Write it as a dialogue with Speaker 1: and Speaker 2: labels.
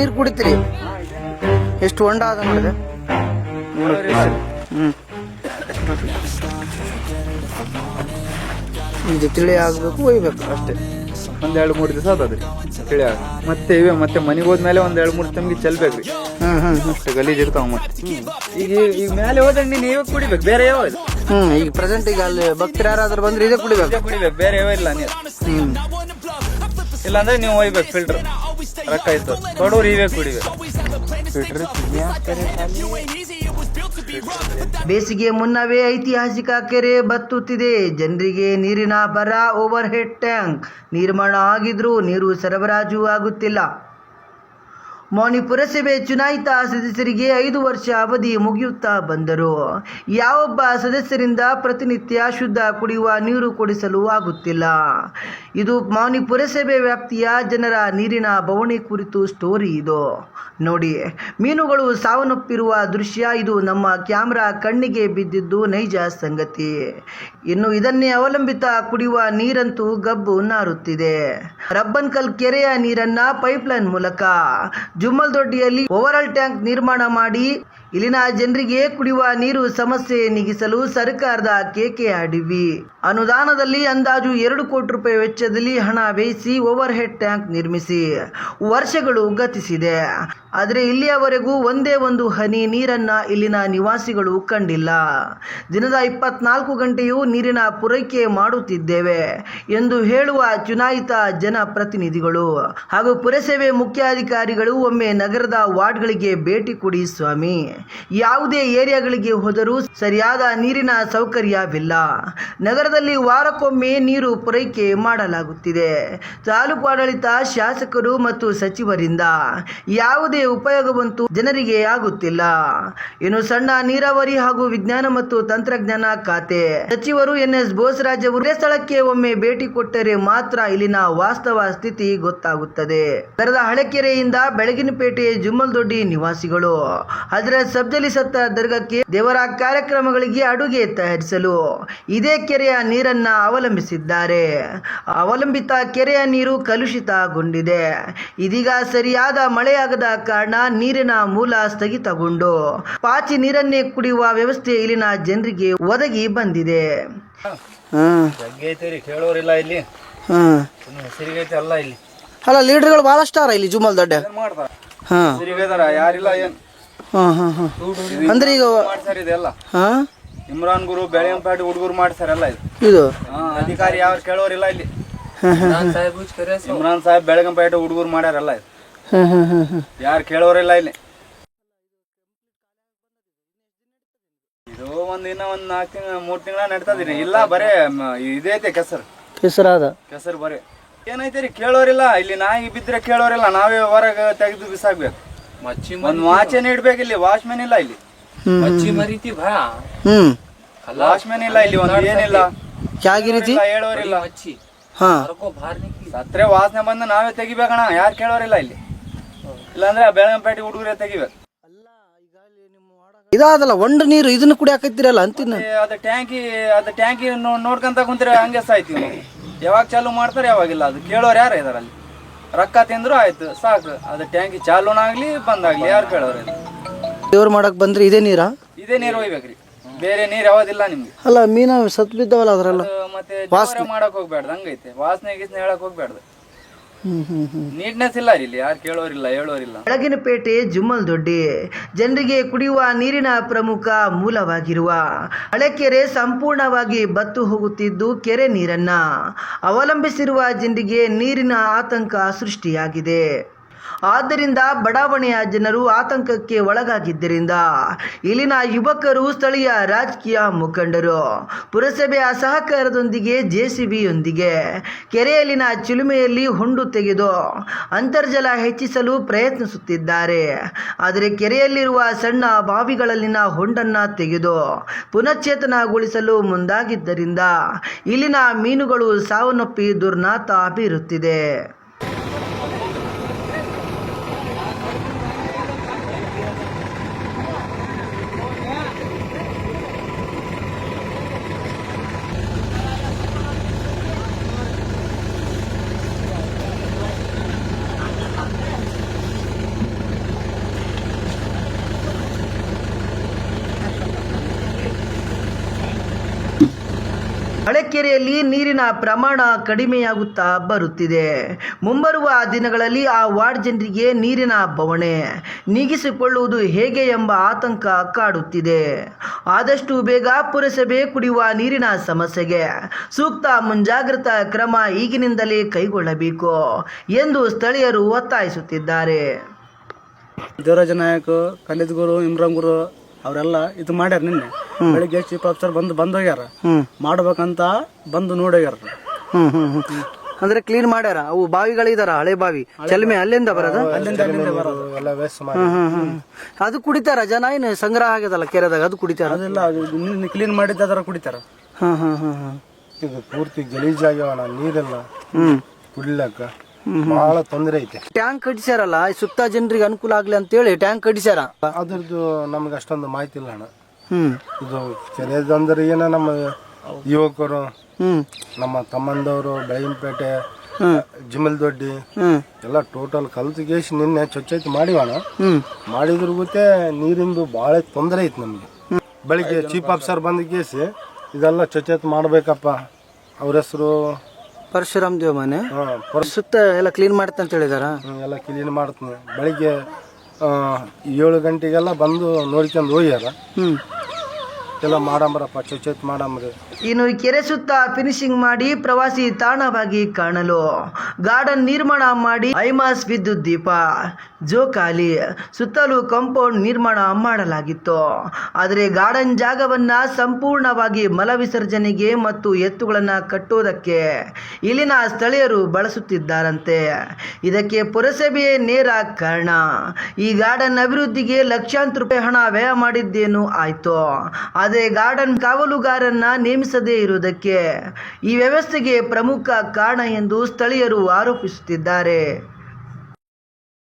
Speaker 1: ನೀರು ಕುಡಿತೀರಿ? ಎಷ್ಟು ಹೊಂಡ ಅದ ನೋಡಿದೆ? ಹ್ಞೂ ಇದು ತಿಳಿ ಆಗಬೇಕು ಒಯ್ಬೇಕು
Speaker 2: ಅಷ್ಟೇ. ಒಂದ್ ಎರಡು ಮೂರು ದಿವಸ ಆತದ್ರಿ ತಿಳಿ ಆಗ. ಮತ್ತೆ ಇವೆ ಮತ್ತೆ ಮನೆಗೆ ಹೋದ್ಮೇಲೆ ಒಂದ್ ಎರಡು ಮೂರು ತಮ್ಗೆ ಚೆಲ್ಬೇಕ್ರಿ.
Speaker 1: ಹ್ಞೂ ಹ್ಞೂ ಹ್ಞೂ
Speaker 2: ಅಷ್ಟೇ ಗಲೀಜ್ ಇರ್ತಾವ ಮತ್ತೆ. ಈಗ ಈಗ ಮೇಲೆ ಹೋದ್ರೆ ನೀನು ಇವಾಗ ಕುಡಿಬೇಕು ಬೇರೆ ಯಾವ ಇಲ್ಲ.
Speaker 1: ಹ್ಞೂ ಈಗ ಪ್ರೆಸೆಂಟ್ ಈಗ ಅಲ್ಲಿ ಭಕ್ತರು ಯಾರಾದ್ರೂ ಬಂದ್ರೆ ಇದೇ ಕುಡಿಬೇಕು.
Speaker 2: ಕುಡಿಬೇಕು ಬೇರೆ ಯಾವ ಇಲ್ಲ ನೀರು
Speaker 1: ಹ್ಞೂ
Speaker 2: ಇಲ್ಲಾಂದ್ರೆ ನೀವು ಒಯ್ಬೇಕು ಫಿಲ್ಟರ್ ರೊಕ್ಕ ಆಯ್ತು ಕೊಡೋರು ಇವೇ ಕುಡಿಬೇಕು
Speaker 1: ಬೇಸಿಗೆ ಮುನ್ನವೇ ಐತಿಹಾಸಿಕ ಕೆರೆ ಬತ್ತುತ್ತಿದೆ. ಜನರಿಗೆ ನೀರಿನ ಬರ ಓವರ್ ಹೆಡ್ ಟ್ಯಾಂಕ್. ನಿರ್ಮಾಣ ಆಗಿದ್ರೂ ನೀರು ಸರಬರಾಜು ಆಗುತ್ತಿಲ್ಲ. ಮೌನಿ ಪುರಸಭೆ ಚುನಾಯಿತ ಸದಸ್ಯರಿಗೆ ಐದು ವರ್ಷ ಅವಧಿ ಮುಗಿಯುತ್ತಾ ಬಂದರು. ಯಾವೊಬ್ಬ ಸದಸ್ಯರಿಂದ ಪ್ರತಿನಿತ್ಯ ಶುದ್ಧ ಕುಡಿಯುವ ನೀರು ಕೊಡಿಸಲು ಆಗುತ್ತಿಲ್ಲ. ಇದು ಮೌನಿ ಪುರಸಭೆ ವ್ಯಾಪ್ತಿಯ ಜನರ ನೀರಿನ ಬವಣೆ ಕುರಿತು ಸ್ಟೋರಿ ಇದು. ನೋಡಿ, ಮೀನುಗಳು ಸಾವನ್ನಪ್ಪಿರುವ ದೃಶ್ಯ ಇದು. ನಮ್ಮ ಕ್ಯಾಮ್ರಾ ಕಣ್ಣಿಗೆ ಬಿದ್ದಿದ್ದು ನೈಜ ಸಂಗತಿ. ಇನ್ನು ಇದನ್ನೇ ಅವಲಂಬಿತ ಕುಡಿಯುವ ನೀರಂತೂ ಗಬ್ಬು ನಾರುತ್ತಿದೆ. ರಬ್ಬನ್ಕಲ್ ಕೆರೆಯ ನೀರನ್ನ ಪೈಪ್ಲೈನ್ ಮೂಲಕ ಜುಮ್ಮಲ್ ದೊಡ್ಡಿಯಲ್ಲಿ ಓವರಾಲ್ ಟ್ಯಾಂಕ್ ನಿರ್ಮಾಣ ಮಾಡಿ ಇಲ್ಲಿನ ಜನರಿಗೆ ಕುಡಿಯುವ ನೀರು ಸಮಸ್ಯೆ ನೀಗಿಸಲು ಸರ್ಕಾರದ ಕೇಕೆ ಅಡಿವಿ ಅನುದಾನದಲ್ಲಿ ಅಂದಾಜು ಎರಡು ಕೋಟಿ ರೂಪಾಯಿ ವೆಚ್ಚದಲ್ಲಿ ಹಣ ವ್ಯಯಿಸಿ ಓವರ್ ಹೆಡ್ ಟ್ಯಾಂಕ್ ನಿರ್ಮಿಸಿ ವರ್ಷಗಳು ಗತಿಸಿದೆ. ಆದರೆ ಇಲ್ಲಿಯವರೆಗೂ ಒಂದೇ ಒಂದು ಹನಿ ನೀರನ್ನ ಇಲ್ಲಿನ ನಿವಾಸಿಗಳು ಕಂಡಿಲ್ಲ. ದಿನದ ಇಪ್ಪತ್ನಾಲ್ಕು ಗಂಟೆಯೂ ನೀರಿನ ಪೂರೈಕೆ ಮಾಡುತ್ತಿದ್ದೇವೆ ಎಂದು ಹೇಳುವ ಚುನಾಯಿತ ಜನಪ್ರತಿನಿಧಿಗಳು. ಹಾಗೂ ಪುರಸಭೆ ಮುಖ್ಯಾಧಿಕಾರಿಗಳು ಒಮ್ಮೆ ನಗರದ ವಾರ್ಡ್ಗಳಿಗೆ ಭೇಟಿ ಕೊಡಿ ಸ್ವಾಮಿ. ಯಾವುದೇ ಏರಿಯಾಗಳಿಗೆ ಹೋದರೂ ಸರಿಯಾದ ನೀರಿನ ಸೌಕರ್ಯವಿಲ್ಲ. ನಗರದಲ್ಲಿ ವಾರಕ್ಕೊಮ್ಮೆ ನೀರು ಪೂರೈಕೆ ಮಾಡಲಾಗುತ್ತಿದೆ. ತಾಲೂಕು ಆಡಳಿತ, ಶಾಸಕರು ಮತ್ತು ಸಚಿವರಿಂದ ಯಾವುದೇ ಉಪಯೋಗವಂತೂ ಜನರಿಗೆ ಆಗುತ್ತಿಲ್ಲ. ಇನ್ನು ಸಣ್ಣ ನೀರಾವರಿ ಹಾಗೂ ವಿಜ್ಞಾನ ಮತ್ತು ತಂತ್ರಜ್ಞಾನ ಖಾತೆ. ಸಚಿವರು ಎನ್ ಎಸ್ ಬೋಸರಾಜ್ ಅವರು ಸ್ಥಳಕ್ಕೆ ಒಮ್ಮೆ ಭೇಟಿ ಕೊಟ್ಟರೆ ಮಾತ್ರ ಇಲ್ಲಿನ ವಾಸ್ತವ ಸ್ಥಿತಿ ಗೊತ್ತಾಗುತ್ತದೆ. ನಗರದ ಹಳೆಕೆರೆಯಿಂದ ಬೆಳಗಿನಪೇಟೆ ಜುಮ್ಮಲ್ದೊಡ್ಡಿ ನಿವಾಸಿಗಳು. ಅದರ ಸಬ್ಜಲಿ ಸತ್ತ ದರ್ಗಕ್ಕೆ ದೇವರ ಕಾರ್ಯಕ್ರಮಗಳಿಗೆ ಅಡುಗೆ ತಯಾರಿಸಲು ಇದೇ ಕೆರೆಯ ನೀರನ್ನ ಅವಲಂಬಿಸಿದ್ದಾರೆ. ಅವಲಂಬಿತ ಕೆರೆಯ ನೀರು ಕಲುಷಿತಗೊಂಡಿದೆ. ಇದೀಗ ಸರಿಯಾದ ಮಳೆಯಾಗದ ಕಾರಣ ನೀರಿನ ಮೂಲ ಸ್ಥಗಿತಗೊಂಡು. ಪಾಚಿ ನೀರನ್ನೇ ಕುಡಿಯುವ ವ್ಯವಸ್ಥೆ ಇಲ್ಲಿನ ಜನರಿಗೆ ಒದಗಿ ಬಂದಿದೆ.
Speaker 2: ಕೇಳೋರಿಲ್ಲ ಇಲ್ಲಿ. ಅಲ್ಲ ಇಲ್ಲಿ.
Speaker 1: ಅಲ್ಲ ಲೀಡರ್ಗಳು ಭಾಳಷ್ಟು ಅರ ಇಲ್ಲಿ ಜುಮ್ಮಲ್ ದೊಡ್ಡ.
Speaker 2: ಯಾರಿಲ್ಲ ಏನ್?
Speaker 1: ಅಂದ್ರೆ ಈಗ
Speaker 2: ಮಾಡ್ತಾರ ಇದೆಲ್ಲ
Speaker 1: ಹಾಂ?
Speaker 2: ಇಮ್ರಾನ್ ಗುರು ಬೆಳೆಯಂಪೇಟೆ ಹುಡುಗರು ಮಾಡ್ತಾರಲ್ಲ ಇದು. ಅಧಿಕಾರಿ ಯಾರು ಕೇಳೋರಿಲ್ಲ ಇಲ್ಲಿ. ಇಮ್ರಾನ್ ಸಾಹೇಬ್ ಬೆಳಗಂಪೇಟೆ ಹುಡುಗರು ಮಾಡ್ಯಾರಲ್ಲ ಇದು. ಯಾರು ಕೇಳೋರಿಲ್ಲ ಇಲ್ಲಿ. ಇದು ಒಂದ್ ಇನ್ನ ಒಂದ್ ನಾಕ್ ತಿಂಗಳ ಮೂರ್ ತಿಂಗಳ ನಡ್ತದಿರಿ ಇಲ್ಲ ಬರೇ ಮ- ಇದೈತೆ ಕೆಸರು.
Speaker 1: ಕೆಸರಾದ.
Speaker 2: ಕೆಸರು ಬರೇ. ಏನೈತೆ ರೀ ಕೇಳೋರಿಲ್ಲ. ಇಲ್ಲಿ ನಾಯಿ ಬಿದ್ರೆ ಕೇಳೋರಿಲ್ಲ. ನಾವೇ ಹೊರಗೆ ತೆಗೆದು ಬಿಸಾಕ್ಬೇಕು.
Speaker 3: ಮಚ್ಚಿ ಮ-
Speaker 2: ಒಂದ್ ವಾಚೇನೆ ಇಡ್ಬೇಕು ಇಲ್ಲಿ? ವಾಚ್ಮ್ಯಾನ್ ಇಲ್ಲ ಇಲ್ಲಿ.
Speaker 3: ಮಚ್ಚಿ ಮರಿತಿ ಬಾ. ಹ್ಮ್.
Speaker 1: ಕಲಾ
Speaker 2: ವಾಚ್ಮ್ಯಾನ್ ಇಲ್ಲ ಇಲ್ಲಿ ಒಂದ್ ಏನಿಲ್ಲ
Speaker 1: ಯಾಗಿ
Speaker 2: ಹೇಳೋರಿಲ್ಲ
Speaker 3: ಮಚ್ಚಿ.
Speaker 1: ಹಾ.
Speaker 2: ಸತ್ರೆ ವಾಸನೆ ಬಂದು ನಾವೇ ತೆಗಿಬೇಕಣ. ಯಾರು ಕೇಳೋರಿಲ್ಲ ಇಲ್ಲಿ. ಇಲ್ಲಾಂದ್ರೆ ಆ ಬೆಳಗಂಪೇಟೆ ಹುಡುಗರೇ ತೆಗಿಬೇಕು
Speaker 1: ಇದಾದಲ್ಲ ಒಂಡ ನೀರು ಇದನ್ನು ಕುಡಿಯಾಕತ್ತೀರಲ್ಲ ಅಂತಿನ
Speaker 2: ಅದ ಟ್ಯಾಂಕಿ ಅದ ಟ್ಯಾಂಕಿ ನೋಡ್ಕೊಂತ ಕುಂತ್ರೆ ಹಂಗೆ ಸಾಯ್ತೀವಿ ಯಾವಾಗ ಚಾಲು ಮಾಡ್ತಾರೆ ಯಾವಾಗಿಲ್ಲ. ಅದು ಕೇಳೋರು ಯಾರು ಇದಾರೆ ಅಲ್ಲಿ ರೊಕ್ಕ ತಿಂದ್ರು ಆಯ್ತು ಸಾಕು. ಅದು ಟ್ಯಾಂಕಿ ಚಾಲೂನಾಗ್ಲಿ ಬಂದಾಗ್ಲಿ ಯಾರು ಕೇಳೋರು.
Speaker 1: ದೇವ್ರು ಮಾಡಕ್ ಬಂದ್ರೆ ಇದೇ ನೀರಾ?
Speaker 2: ಇದೇ ನೀರು ಒಯ್ಬೇಕ್ರಿ. ಬೇರೆ ನೀರ್ ಯಾವ್ದಿಲ್ಲ ನಿಮ್ಗೆ.
Speaker 1: ಅಲ್ಲ ಮೀನ ಸತ್ ಬಿದ್ದವಲ್ಲ ಅದ್ರಲ್ಲ?
Speaker 2: ಅದು ಮತ್ತೆ ವಾಸನೆ. ಮಾಡಕ್ ಹೋಗ್ಬೇಡ್ದು ಹಂಗೈತೆ. ವಾಸನೆ ಗೀಸನೆ ಹೇಳಕ್ ಹೋಗ್ಬೇಡ್ದು. ನೀಟ್ನೆಸ್ ಇಲ್ಲ ಇಲ್ಲಿ, ಯಾರು ಕೇಳೋರಿಲ್ಲ, ಹೇಳೋರಿಲ್ಲ.
Speaker 1: ಬೆಳಗಿನಪೇಟೆ ಜುಮ್ಮಲ್ ದೊಡ್ಡಿ ಜನರಿಗೆ ಕುಡಿಯುವ ನೀರಿನ ಪ್ರಮುಖ ಮೂಲವಾಗಿರುವ ಹಳೆಕೆರೆ ಸಂಪೂರ್ಣವಾಗಿ ಬತ್ತು ಹೋಗುತ್ತಿದ್ದು ಕೆರೆ ನೀರನ್ನ ಅವಲಂಬಿಸಿರುವ ಜನರಿಗೆ ನೀರಿನ ಆತಂಕ ಸೃಷ್ಟಿಯಾಗಿದೆ. ಆದ್ದರಿಂದ ಬಡಾವಣೆಯ ಜನರು ಆತಂಕಕ್ಕೆ ಒಳಗಾಗಿದ್ದರಿಂದ ಇಲ್ಲಿನ ಯುವಕರು ಸ್ಥಳೀಯ ರಾಜಕೀಯ ಮುಖಂಡರು. ಪುರಸಭೆಯ ಸಹಕಾರದೊಂದಿಗೆ ಜೆಸಿಬಿಯೊಂದಿಗೆ ಕೆರೆಯಲ್ಲಿನ ಚಿಲುಮೆಯಲ್ಲಿ ಹೊಂಡು ತೆಗೆದು ಅಂತರ್ಜಲ ಹೆಚ್ಚಿಸಲು ಪ್ರಯತ್ನಿಸುತ್ತಿದ್ದಾರೆ. ಆದರೆ ಕೆರೆಯಲ್ಲಿರುವ ಸಣ್ಣ ಬಾವಿಗಳಲ್ಲಿನ ಹೊಂಡನ್ನ ತೆಗೆದು ಪುನಶ್ಚೇತನಗೊಳಿಸಲು ಮುಂದಾಗಿದ್ದರಿಂದ ಇಲ್ಲಿನ ಮೀನುಗಳು ಸಾವನ್ನಪ್ಪಿ ದುರ್ನಾತ ಬೀರುತ್ತಿದೆ. ಹಳೆಕೆರೆಯಲ್ಲಿ ನೀರಿನ ಪ್ರಮಾಣ ಕಡಿಮೆಯಾಗುತ್ತಾ ಬರುತ್ತಿದೆ. ಮುಂಬರುವ ದಿನಗಳಲ್ಲಿ ಆ ವಾರ್ಡ್ ಜನರಿಗೆ ನೀರಿನ ಬವಣೆ ನೀಗಿಸಿಕೊಳ್ಳುವುದು ಹೇಗೆ ಎಂಬ ಆತಂಕ ಕಾಡುತ್ತಿದೆ. ಆದಷ್ಟು ಬೇಗ ಪುರಸಭೆ ಕುಡಿಯುವ ನೀರಿನ ಸಮಸ್ಯೆಗೆ ಸೂಕ್ತ ಮುಂಜಾಗ್ರತಾ ಕ್ರಮ ಈಗಿನಿಂದಲೇ ಕೈಗೊಳ್ಳಬೇಕು ಎಂದು ಸ್ಥಳೀಯರು ಒತ್ತಾಯಿಸುತ್ತಿದ್ದಾರೆ.
Speaker 4: ದೇವರಾಜ ನಾಯಕ್ ಖಲೀದ್ ಗುರು, ಇಮ್ರಾನ್ ಗುರು ಅವರೆಲ್ಲ ಇದು ಮಾಡ್ಯಾರ ನಿನ್ನೆ. ಬೆಳಿಗ್ಗೆ ಚೀಫ್ ಆಫೀಸರ್ ಬಂದು ಬಂದ್ ಹೋಗ್ಯಾರ. ಮಾಡ್ಬೇಕಂತ ಬಂದು ನೋಡೋಗ್ಯಾರ
Speaker 1: ಹ್ಮ್ ಹ್ಮ್ ಹ್ಮ್. ಅಂದ್ರೆ ಕ್ಲೀನ್ ಮಾಡ್ಯಾರ? ಅವು ಬಾವಿಗಳಿದಾರ ಹಳೆ ಬಾವಿ. ಚಲ್ಮೆ ಅಲ್ಲಿಂದ ಬರೋದ? ಅದು ಕುಡಿತಾರ? ಜನ ಏನು ಸಂಗ್ರಹ ಆಗ್ಯದಲ್ಲ ಕೆರೆದಾಗ ಅದು ಕುಡಿತಾರ?
Speaker 4: ಅದೆಲ್ಲ ಕ್ಲೀನ್ ಮಾಡಿದ್ದ ಅದರ ಕುಡಿತಾರ.
Speaker 1: ಹ್ಮ್ ಹ್ಮ್ ಹ್ಮ್ ಹ್ಮ್.
Speaker 5: ಇದು ಪೂರ್ತಿ ಗಲೀಜಾಗ್ಯವಣ ನೀರೆಲ್ಲ
Speaker 1: ಹ್ಮ್.
Speaker 5: ಕುಡಿಲಕ್ಕ. ಬಹಳ ತೊಂದರೆ ಐತೆ.
Speaker 1: ಟ್ಯಾಂಕ್ ಕಟ್ಟಿಸ್ಯಾರಲ್ಲ ಸುತ್ತ ಜನರಿಗೆ ಅನುಕೂಲ ಆಗ್ಲಿ ಅಂತೇಳಿ ಟ್ಯಾಂಕ್ ಕಟ್ಟಿಸ್ಯಾರ.
Speaker 5: ಅದ್ರದ್ದು ನಮ್ಗೆ ಅಷ್ಟೊಂದು ಮಾಹಿತಿ ಇಲ್ಲ ಅಣ್ಣ.
Speaker 1: ಹ್ಮ್.
Speaker 5: ಇದು ಕೆರೆದಂದ್ರೆ ಏನ ನಮ್ಮ ಯುವಕರು
Speaker 1: ಹ್ಮ್.
Speaker 5: ನಮ್ಮ ತಮ್ಮಂದವರು ಬೆಳಗಿನಪೇಟೆ ಜಿಮಲ್ ದೊಡ್ಡಿ ಎಲ್ಲ ಟೋಟಲ್ ಕಲ್ತಿಗೇಸಿ ನಿನ್ನೆ ಚೊಚ್ಚೈತಿ ಮಾಡಿವಣ ಮಾಡಿದ್ರ ಗೊತ್ತೇ ನೀರಿಂದು ಬಹಳ ತೊಂದರೆ ಐತೆ ನಮಗೆ. ಬೆಳಿಗ್ಗೆ ಚೀಫ್ ಆಫೀಸರ್ ಬಂದ ಕೇಸಿ ಇದೆಲ್ಲ ಚೊಚ್ಚೈತಿ ಮಾಡ್ಬೇಕಪ್ಪ. ಅವ್ರ ಹೆಸರು
Speaker 1: ಪರಶುರಾಮ್ ದೇವ್ ಮನೆ ಸುತ್ತ ಎಲ್ಲ ಕ್ಲೀನ್ ಮಾಡ್ತಾ ಅಂತ ಹೇಳಿದಾರ?
Speaker 5: ಎಲ್ಲ ಕ್ಲೀನ್ ಮಾಡ್ತೀನಿ ಬೆಳಿಗ್ಗೆ ಏಳು ಗಂಟೆಗೆಲ್ಲ ಬಂದು ನೋಡ್ಕೊಂಡು ಹೋಗ್ಯಾರ.
Speaker 1: ಹ್ಮ್.
Speaker 5: ಎಲ್ಲ ಮಾಡಂಬ್ರಪ್ಪ ಚೊಚ್ಚೆತ್ ಮಾಡಂಬ್ರಿ
Speaker 1: ಇನ್ನು ಕೆರೆ ಸುತ್ತ ಫಿನಿಶಿಂಗ್ ಮಾಡಿ ಪ್ರವಾಸಿ ತಾಣವಾಗಿ ಕಾಣಲು. ಗಾರ್ಡನ್ ನಿರ್ಮಾಣ ಮಾಡಿ ಐಮಾಸ್ ವಿದ್ಯುತ್ ದೀಪ. ಜೋಕಾಲಿ. ಸುತ್ತಲೂ ಕಾಂಪೌಂಡ್ ನಿರ್ಮಾಣ ಮಾಡಲಾಗಿತ್ತು. ಆದರೆ ಗಾರ್ಡನ್ ಜಾಗವನ್ನ ಸಂಪೂರ್ಣವಾಗಿ ಮಲವಿಸರ್ಜನೆಗೆ ಮತ್ತು ಎತ್ತುಗಳನ್ನು ಕಟ್ಟುವುದಕ್ಕೆ ಇಲ್ಲಿನ ಸ್ಥಳೀಯರು ಬಳಸುತ್ತಿದ್ದಾರಂತೆ. ಇದಕ್ಕೆ ಪುರಸಭೆಯೇ ನೇರ ಕಾರಣ. ಈ ಗಾರ್ಡನ್ ಅಭಿವೃದ್ಧಿಗೆ ಲಕ್ಷಾಂತರ ರೂಪಾಯಿ ಹಣ ವ್ಯಯ ಮಾಡಿದ್ದೇನು ಆಯ್ತು. ಆದರೆ ಗಾರ್ಡನ್ ಕಾವಲುಗಾರನ್ನ ನೇಮಿಸದೇ ಇರುವುದಕ್ಕೆ ಈ ವ್ಯವಸ್ಥೆಗೆ ಪ್ರಮುಖ ಕಾರಣ ಎಂದು ಸ್ಥಳೀಯರು ಆರೋಪಿಸುತ್ತಿದ್ದಾರೆ.